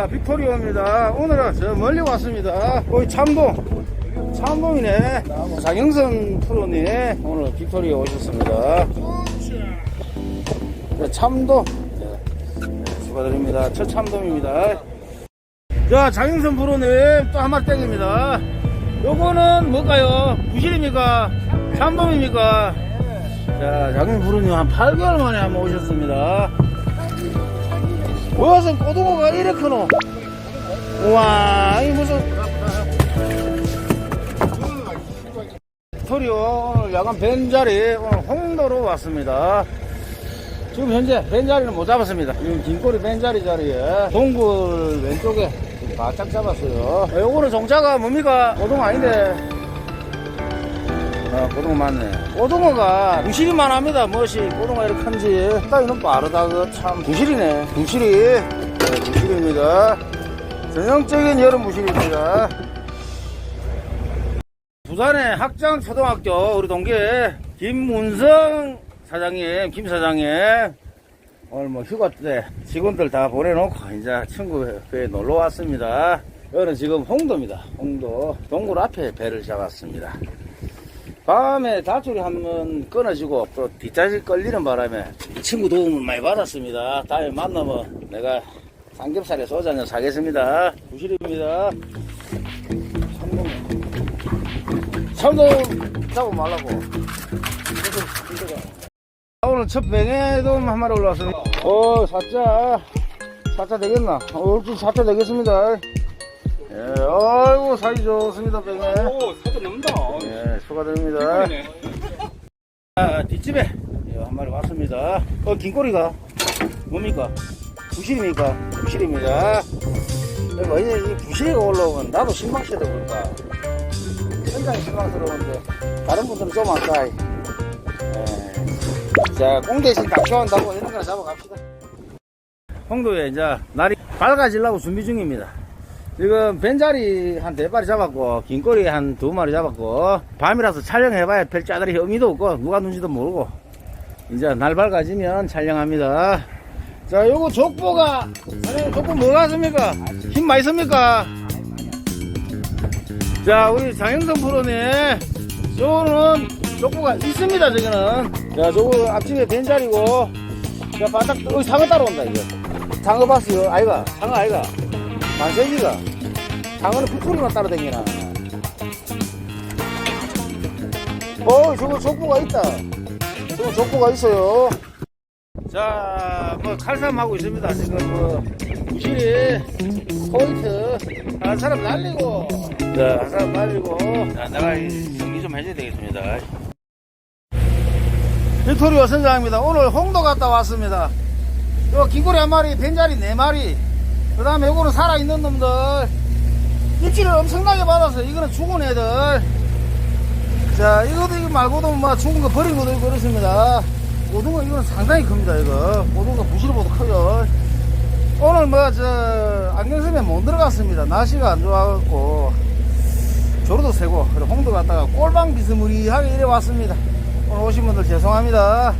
자, 빅토리오입니다. 오늘은 저 멀리 왔습니다. 거기 참동. 참동이네. 장영선 프로님 오늘 빅토리오 오셨습니다. 네, 참동. 네, 축하드립니다. 첫 참동입니다. 자, 장영선 프로님 또 한 마리 땡깁니다. 요거는 뭘까요? 부실입니까? 참돔입니까? 자, 장영선 프로님 한 8개월 만에 한번 오셨습니다. 무슨 고등어가 이래 크노? 우와, 이 무슨. 토리오 오늘 야간 벤자리 오늘 홍도로 왔습니다. 지금 현재 벤자리는 못 잡았습니다. 지금 긴꼬리 벤자리 자리에 동굴 왼쪽에 바짝 잡았어요. 아, 요거는 종자가 뭡니까? 고등어 아닌데. 아, 고등어 맞네. 고등어가 부실이만 합니다. 무엇이 고등어 이렇게 큰지. 따위는 빠르다. 그 참. 부실이네. 부실이. 네, 부실입니다. 전형적인 여름 부실입니다. 부산의 학장 초등학교 우리 동계 김문성 사장님, 김 사장님 오늘 뭐 휴가 때 직원들 다 보내놓고 이제 친구회 놀러 왔습니다. 여기는 지금 홍도입니다. 홍도 동굴 앞에 배를 잡았습니다. 밤에 다줄이 한번 끊어지고 또 뒷자리 끌리는 바람에 친구 도움을 많이 받았습니다. 다음에 만나면 내가 삼겹살에 소주 한잔 사겠습니다. 부실입니다. 참돔. 잡아 말라고. 아, 오늘 첫 뱅에돔 한 마리 올라왔습니다. 어, 사자. 사자 되겠나? 어, 좀 사자 되겠습니다. 예, 아이고, 사이 좋습니다, 뱅에. 오, 사도 넘다. 예, 축하드립니다. 아, 뒷집에 예, 한 마리 왔습니다. 어, 긴꼬리가 뭡니까? 부실입니까? 부실입니다. 뭐, 이제 이 부실이가 올라오면 나도 실망시다 보니까 굉장히 실망스러운데 다른 분들은 좀 아까 예. 자, 꽁 대신 낚시한다고 이런 거나 잡아갑시다. 홍도에 이제 날이 밝아지려고 준비 중입니다. 지금 벤자리 한 네 마리 잡았고 긴꼬리 한 두 마리 잡았고 밤이라서 촬영해봐야 별 짜다리 의미도 없고 누가 눈지도 모르고 이제 날 밝아지면 촬영합니다. 자 요거 족보가 사장님 족보 뭐 같습니까? 힘 많이 씁니까? 자 우리 장영선 프로님 요거는 족보가 있습니다 저거는. 자 저거 앞집에 벤자리고 자 바닥 어, 상어 따라온다 이거. 상어 봤어요 아이가? 상어 아이가? 만세기가 상어는 푸풀이만 따라다니나. 어 저거 족보가 있다. 저거 족보가 있어요. 자뭐 칼싸움하고 있습니다 지금 뭐. 부실이 포인트 한 사람 날리고. 자한 사람 날리고. 자 내가 이 정리 좀 해줘야 되겠습니다. 빅토리오 선장입니다. 오늘 홍도 갔다 왔습니다. 요 긴고리 한 마리 벤자리 네 마리. 그 다음에 요거는 살아있는 놈들 입질을 엄청나게 받아서 이거는 죽은 애들. 자 이것도 이거 말고도 뭐 죽은 거 버린 것도 있고 그렇습니다. 고등어 이거는 상당히 큽니다 이거. 고등어 부실보다 커요. 오늘 뭐 저 안경섬에 못 들어갔습니다. 날씨가 안 좋아갖고 조로도 세고 그리고 홍도 갔다가 꼴방 비스무리하게 이래 왔습니다. 오늘 오신 분들 죄송합니다